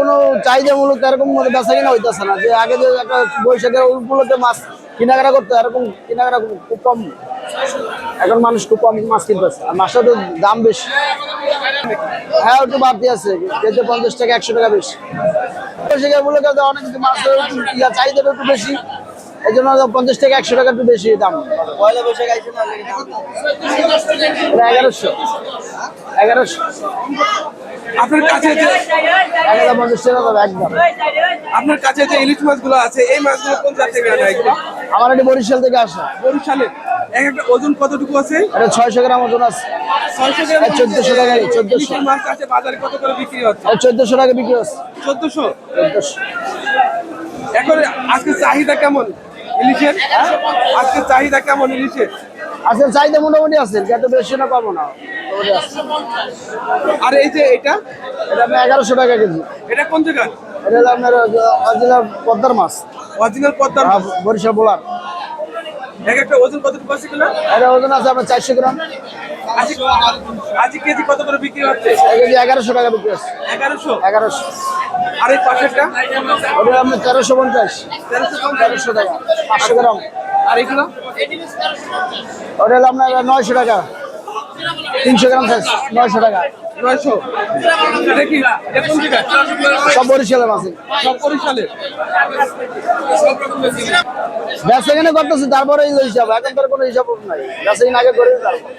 কোনো চাহিদামূলক এরকম মধ্যে বেচা কিনা হইতেছে না। যে আগে যে একটা বৈশাখের উপলক্ষে মাছ কেনাকাটা করতো এরকম কেনাকাটা খুব কম। এখন মানুষ খুব কম মাছ কিনতেছে। আর মাছটা তো দাম বেশি। হ্যাঁ একটু বাড়তি আছে। কেজি পঞ্চাশ টাকা একশো টাকা বেশি। বৈশাখের উপলক্ষে অনেক মাছের চাহিদাটা একটু বেশি। এই জন্য পঞ্চাশ টাকা একশো টাকা একটু বেশি দাম। পয়লা বৈশাখ এগারোশো। এগারোশো। আপনার কাছে যে আপনার কাছে যে ইলিশ মাছগুলো আছে এই মাছগুলো কোন জাত থেকে আনা এগুলো আমার এটি বরিশাল থেকে আসা। বরিশালের। এক একটা ওজন কতটুকু আছে? এটা ছয়শো গ্রাম ওজন আছে। ছয়শো 1400 টাকা, 1400 ইলিশের মাছ আছে বাজারে কত করে বিক্রি হচ্ছে? চোদ্দশো টাকা বিক্রি হচ্ছে। চোদ্দশো? চোদ্দশো। এখন আজকে চাহিদা কেমন ইলিশের? আজকে চাহিদা কেমন ইলিশের? আজকে চাহিদা মোটামুটি আছে এত বেশি না পাবো না। আর এই যে এটা? এটা আপনার এগারোশো টাকা কেজি। এটা কোন জায়গা? এটা হলো আপনার অরিজিনাল পদ্মার মাছ। অরিজিনাল পদ্মার আর বরিশাল বোলার। এক একটা ওজন আছে কিনা এটা ওজন আছে আপনার চারশো গ্রাম। কেজি কত করে বিক্রি হচ্ছে? কেজি এগারোশো টাকা বিক্রি হচ্ছে। এগারোশো? এগারোশো। আর এই পাশেরটা? ওটা আপনার তেরোশো পঞ্চাশ। তেরোশো পঞ্চাশ। তেরোশো টাকা। পাঁচশো গ্রাম। আর এগুলো? ওটা হলো আপনার নয়শো টাকা। তিনশো গ্রাম সাইজ নয়শো টাকা। নয়শো? এটা কি? সব বরিশালের মাছ। সব বরিশালের? ব্যবসা এখানে করতেছে তারপরে এই হিসাব এখন তার কোনো হিসাব নাই। ব্যবসা আগে করে তারপর